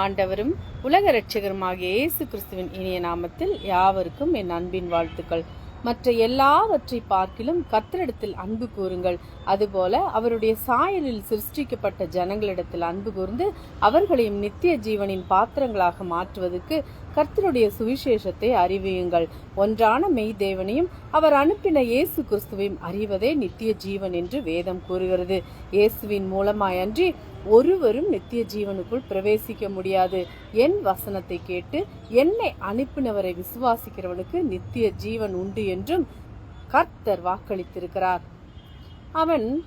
ஆண்டவரும் உலக ரட்சகருமாகிய இயேசு கிறிஸ்துவின் இனிய நாமத்தில் யாவருக்கும் என் அன்பின் வாழ்த்துக்கள். மற்ற எல்லாவற்றை பார்க்கிலும் கர்த்தரிடத்தில் அன்பு கூறுங்கள். அதுபோல அவருடைய சாயலில் சிருஷ்டிக்கப்பட்ட ஜனங்களிடத்தில் அன்பு கூர்ந்து அவர்களையும் நித்திய ஜீவனின் பாத்திரங்களாக மாற்றுவதற்கு கர்த்தருடைய சுவிசேஷத்தை அறிவியுங்கள். ஒன்றான மெய் தேவனையும் அவர் அனுப்பின இயேசு கிறிஸ்துவையும் அறிவதே நித்திய ஜீவன் என்று வேதம் கூறுகிறது. இயேசுவின் மூலமாயன்றி ஒருவரும் நித்திய ஜீவனுக்குள் பிரவேசிக்க முடியாது. என் வசனத்தை கேட்டு என்னை அனுப்பினவரை விசுவாசிக்கிறவனுக்கு நித்திய ஜீவன் உண்டு என்றும் கர்த்தர் வாக்களித்திருக்கிறார். அவன்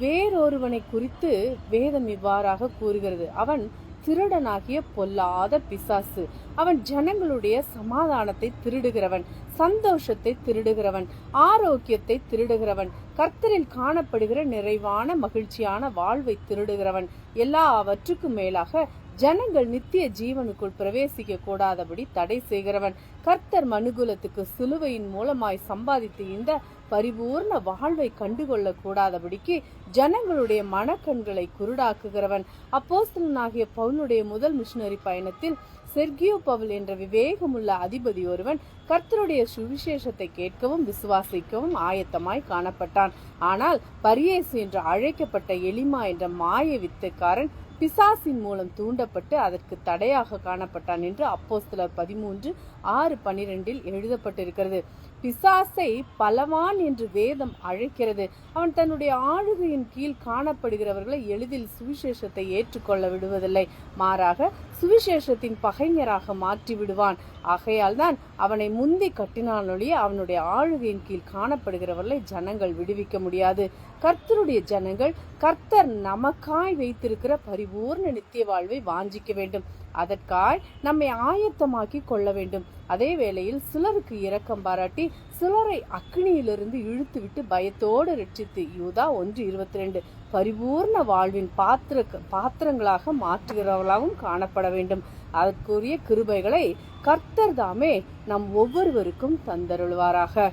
வேறொருவனை குறித்து வேதம் இவ்வாறாக கூறுகிறது. அவன் திருடனாகிய பொல்லாத பிசாசு. அவன் ஜனங்களுடைய சமாதானத்தை திருடுகிறவன். சந்தோஷத்தை திருடுகிறவன் ஆரோக்கியத்தை திருடுகிறவன் கர்த்தரில் காணப்படுகிற நிறைவான மகிழ்ச்சியான வாழ்வை திருடுகிறவன். எல்லாவற்றுக்கும் மேலாக ஜனங்கள் நித்திய ஜீவனுக்குள் பிரவேசிக்க கூடாதபடி தடை செய்கிறவன். கர்த்தர் மனுகுலத்துக்கு சிலுவையின் மூலமாய் சம்பாதித்து இந்த பரிபூர்ண வாழ்வை கண்டுகொள்ள கூடாதபடிக்கு ஜனங்களுடைய மனக்கண்களை குருடாக்குகிறவன். அப்போஸ்தலனாகிய பவுனுடைய முதல் மிஷினரி பயணத்தில் செர்கியோ பவுல் என்ற விவேகமுள்ள அதிபதி ஒருவன் கர்த்தருடைய சுவிசேஷத்தை கேட்கவும் விசுவாசிக்கவும் ஆயத்தமாய் காணப்பட்டான். ஆனால் பரியேசு என்று அழைக்கப்பட்ட எலிமா என்ற மாய வித்தைக்காரன் பிசாசின் மூலம் தூண்டப்பட்டு அதற்கு தடையாக காணப்பட்டான் என்று அப்போஸ்தலர் பதிமூன்று ஆறு பனிரெண்டில் எழுதப்பட்டிருக்கிறது. பிசாசை பலவான் என்று வேதம் அழைக்கிறது. அவன் தன்னுடைய ஆளுகையின் கீழ் காணப்படுகிறவர்களை எளிதில் சுவிசேஷத்தை ஏற்றுக்கொள்ள விடுவதில்லை. மாறாக சுவிசேஷத்தின் பகைஞராக மாற்றி விடுவான். ஆகையால் தான் அவனை முந்தி கட்டினாலொழிய அவனுடைய ஆளுகையின் கீழ் காணப்படுகிறவர்களை ஜனங்கள் விடுவிக்க முடியாது. கர்த்தருடைய ஜனங்கள் கர்த்தர் நமக்காய் வைத்திருக்கிற பரிபூர்ண நித்திய வாழ்வை வாஞ்சிக்க வேண்டும். அதற்காய் நம்மை ஆயத்தமாக்கி கொள்ள வேண்டும். அதே வேளையில் சிலருக்கு இரக்கம் பாராட்டி சிலரை அக்னியிலிருந்து இழுத்துவிட்டு பயத்தோடு ரட்சித்து யூதா ஒன்று இருபத்தி ரெண்டு பரிபூர்ண வாழ்வின் பாத்திர பாத்திரங்களாக மாற்றுகிறவர்களாகவும் காணப்பட வேண்டும். அதற்குரிய கிருபைகளை கர்த்தர் தாமே நம் ஒவ்வொருவருக்கும் தந்தருள்வாராக.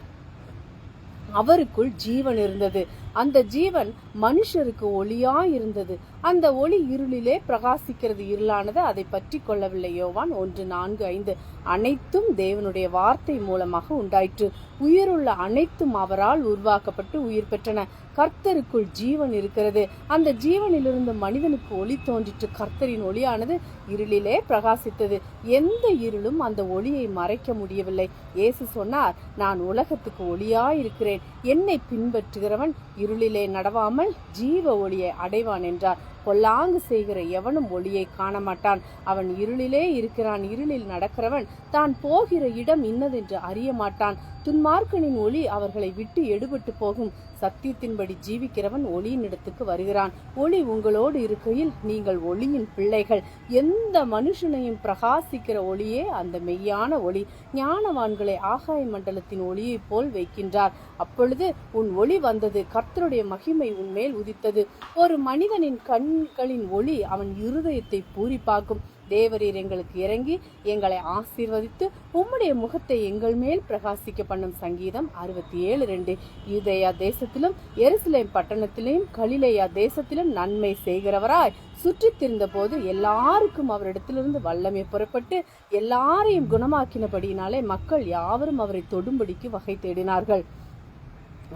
அவருக்குள் ஜீவன் இருந்தது. அந்த ஜீவன் மனுஷருக்கு ஒளியா இருந்தது அந்த ஒளி இருளிலே பிரகாசிக்கிறது இருளானது அதை பற்றி கொள்ளவில்லை. யோவான் ஒன்று நான்கு ஐந்து. அனைத்தும் தேவனுடைய வார்த்தை மூலமாக உண்டாயிற்று. உயிருள்ள அனைத்தும் அவரால் உருவாக்கப்பட்டு உயிர் பெற்றன. கர்த்தருக்குள் ஜீவன் இருக்கிறது. அந்த ஜீவனிலிருந்து மனிதனுக்கு ஒளி தோன்றிற்று. கர்த்தரின் ஒளியானது இருளிலே பிரகாசித்தது. எந்த இருளும் அந்த ஒளியை மறைக்க முடியவில்லை. இயேசு சொன்னார் நான் உலகத்துக்கு ஒளியா இருக்கிறேன் என்னை பின்பற்றுகிறவன் இருளிலே நடவாமல் ஜீவ ஒளியை அடைவான் என்றார். பொல்லாங்கு செய்கிற எவனும் ஒளியை காண மாட்டான் அவன் இருளிலே இருக்கிறான். இருளில் நடக்கிறவன் தான் போகிற இடம் இன்னதென்று அறிய மாட்டான் துன்மார்க்கனின் ஒளி அவர்களை விட்டு எடுபட்டு போகும். சத்தியத்தின்படி ஜீவிக்கிறவன் ஒளியின் இடத்துக்கு வருகிறான். ஒளி உங்களோடு இருக்கையில் நீங்கள் ஒளியின் பிள்ளைகள். எந்த மனுஷனையும் பிரகாசிக்கிற ஒளியே அந்த மெய்யான ஒளி. ஞானவான்களை ஆகாய மண்டலத்தின் ஒளியைப் போல் வைக்கின்றார். அப்பொழுது உன் ஒளி வந்தது. கர்த்தருடைய மகிமை உன்மேல் உதித்தது. ஒரு மனிதனின் கண்களின் ஒளி அவன் இருதயத்தை பூரிப்பாக்கும். தேவரீர் எங்களுக்கு இறங்கி எங்களை ஆசீர்வதித்து உம்முடைய முகத்தை எங்கள் மேல் பிரகாசிக்க பண்ணும் சங்கீதம் அறுபத்தி ஏழு ரெண்டு. யூதயா தேசத்திலும் எருசலேம் பட்டணத்திலும் கலிலேயா தேசத்திலும் நன்மை செய்கிறவராய் சுற்றித் திரிந்த போது எல்லாருக்கும் அவரிடத்திலிருந்து வல்லமை புறப்பட்டு எல்லாரையும் குணமாக்கினபடியினாலே மக்கள் யாவரும் அவரை தொடும்படிக்கு வகை தேடினார்கள்.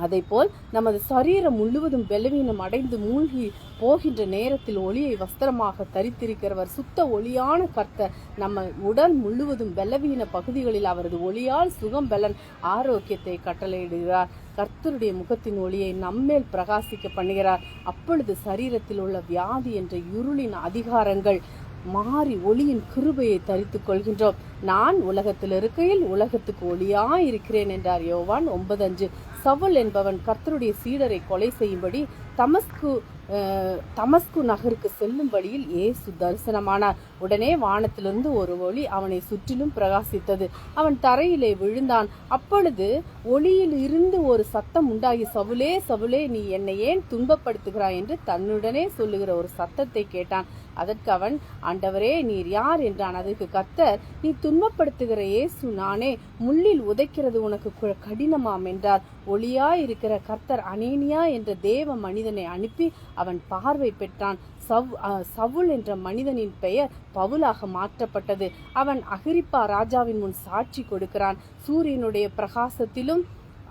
அதைப்போல் நமது சரீரம் முழுவதும் பலவீனம் அடைந்து மூழ்கி போகின்ற நேரத்தில் ஒளியை வஸ்திரமாக தரித்திருக்கிறவர் சுத்த ஒளியான கர்த்தர். நம்ம உடல் முழுவதும் பலவீன பகுதிகளில் அவரது ஒளியால் சுகம் பலன் ஆரோக்கியத்தை கட்டளையிடுகிறார். கர்த்தருடைய முகத்தின் ஒளியை நம்மேல் பிரகாசிக்க பண்ணுகிறார். அப்பொழுது சரீரத்தில் உள்ள வியாதி என்ற இருளின் அதிகாரங்கள் மாறி ஒளியின் கிருபையை தரித்துக் கொள்கின்றோம். நான் உலகத்தில் இருக்கையில் உலகத்துக்கு ஒளியா இருக்கிறேன் என்றார் யோவான் ஒன்பது அஞ்சு சவுல் என்பவன் கர்த்தருடைய சீடரை கொலை செய்யும்படி தமஸ்கு தமஸ்கு நகருக்கு செல்லும் வழியில் ஏசு தரிசனமானார். உடனே வானத்திலிருந்து ஒரு ஒளி அவனை சுற்றிலும் பிரகாசித்தது. அவன் தரையிலே விழுந்தான். அப்பொழுது ஒளியில் இருந்து ஒரு சத்தம் உண்டாகி சவுலே சவுலே நீ என்னை ஏன் துன்பப்படுத்துகிறாய்? என்று தன்னுடனே சொல்லுகிற ஒரு சத்தத்தை கேட்டான். அதற்கு அவன் ஆண்டவரே நீர் யார்? என்றான். அதற்கு கர்த்தர் நீ துன்பப்படுத்துகிற இயேசு நானே. முள்ளில் உதைக்கிறது உனக்கு கடினமாம் என்றார். ஒளியா இருக்கிற கர்த்தர் அனேனியா என்ற தேவ மனிதனை அனுப்பி அவன் பார்வை பெற்றான். சவ் சவுல் என்ற மனிதனின் பெயர் பவுலாக மாற்றப்பட்டது. அவன் அகிரிப்பா ராஜாவின் முன் சாட்சி கொடுக்கிறான். சூரியனுடைய பிரகாசத்திலும்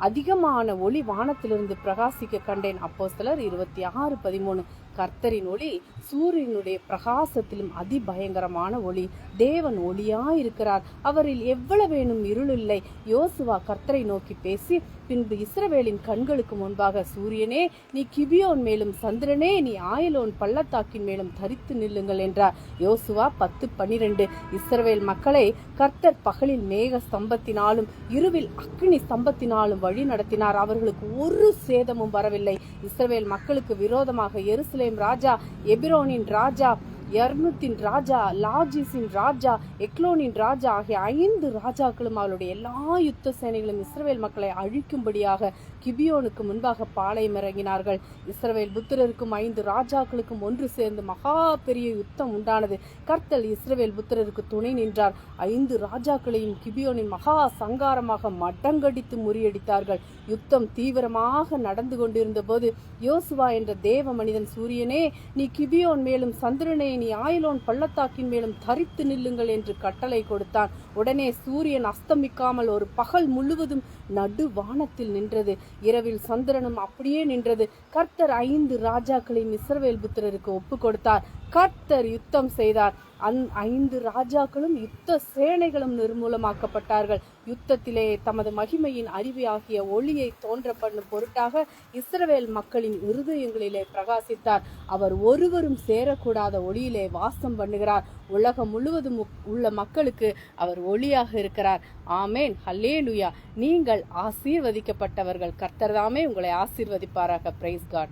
அதிகமான ஒளி வானத்திலிருந்து பிரகாசிக்க கண்டேன். அப்போ சிலர் இருபத்தி ஆறு பதிமூணு. கர்த்தரின் ஒளி சூரியனுடைய பிரகாசத்திலும் அதிபயங்கரமான ஒளி தேவன் ஒளியாயிருக்கிறார். அவரில் எவ்வளவேனும் இருள் இல்லை யோசுவா கர்த்தரை நோக்கி பேசி பின்பு இஸ்ரவேலின் கண்களுக்கு முன்பாக சூரியனே நீ கிபியோன் மேலும் சந்திரனே நீ ஆயலோன் பள்ளத்தாக்கின் மேலும் தரித்து நில்லுங்கள் என்றார். யோசுவா பத்து பனிரெண்டு. இஸ்ரவேல் மக்களை கர்த்தர் பகலில் மேக ஸ்தம்பத்தினாலும் இருவில் அக்னி ஸ்தம்பத்தினாலும் வழி நடத்தினார் அவர்களுக்கு ஒரு சேதமும் வரவில்லை. இஸ்ரவேல் மக்களுக்கு விரோதமாக எருசலேம் ராஜா எபிரோனின் ராஜா யர்முத்தின் ராஜா லாஜிஸின் ராஜா எக்லோனின் ராஜா ஆகிய ஐந்து ராஜாக்களும் அவளுடைய எல்லா யுத்த சேனைகளும் இஸ்ரவேல் மக்களை அழிக்கும்படியாக கிபியோனுக்கு முன்பாக பாளையம் இறங்கினார்கள். இஸ்ரவேல் புத்திரருக்கும் ஐந்து ராஜாக்களுக்கும் ஒன்று சேர்ந்து மகா பெரிய யுத்தம் உண்டானது. கர்த்தல் இஸ்ரவேல் புத்திரருக்கு துணை நின்றார். ஐந்து ராஜாக்களையும் கிபியோனின் மகா சங்காரமாக மட்டங்கடித்து முறியடித்தார்கள். யுத்தம் தீவிரமாக நடந்து கொண்டிருந்த போது யோசுவா என்ற தேவ மனிதன் சூரியனே நீ கிபியோன் மேலும் சந்திரனே நீ ஆயிலோன் பள்ளத்தாக்கின் மேலும் தரித்து நில்லுங்கள் என்று கட்டளை கொடுத்தான். உடனே சூரியன் அஸ்தமிக்காமல் ஒரு பகல் முழுவதும் நடு வானத்தில் நின்றது. இரவில் சந்திரனும் அப்படியே நின்றது. கர்த்தர் ஐந்து ராஜாக்களின் இஸ்ரவேல் புத்திரருக்கு ஒப்பு கொடுத்தார். கர்த்தர் யுத்தம் செய்தார். அந் ஐந்து ராஜாக்களும் யுத்த சேனைகளும் நிர்மூலமாக்கப்பட்டார்கள். யுத்தத்திலே தமது மகிமையின் அறிவியாகிய ஒளியை தோன்ற பண்ணும் பொருட்டாக இஸ்ரவேல் மக்களின் இருதயங்களிலே பிரகாசித்தார். அவர் ஒருவரும் சேரக்கூடாத ஒளியிலே வாசம் பண்ணுகிறார். உலகம் முழுவதும் உள்ள மக்களுக்கு அவர் ஒளியாக இருக்கிறார். ஆமேன். ஹல்லேலூயா. நீங்கள் ஆசீர்வதிக்கப்பட்டவர்கள். கர்த்தர்தாமே உங்களை ஆசீர்வதிப்பாராக. Price God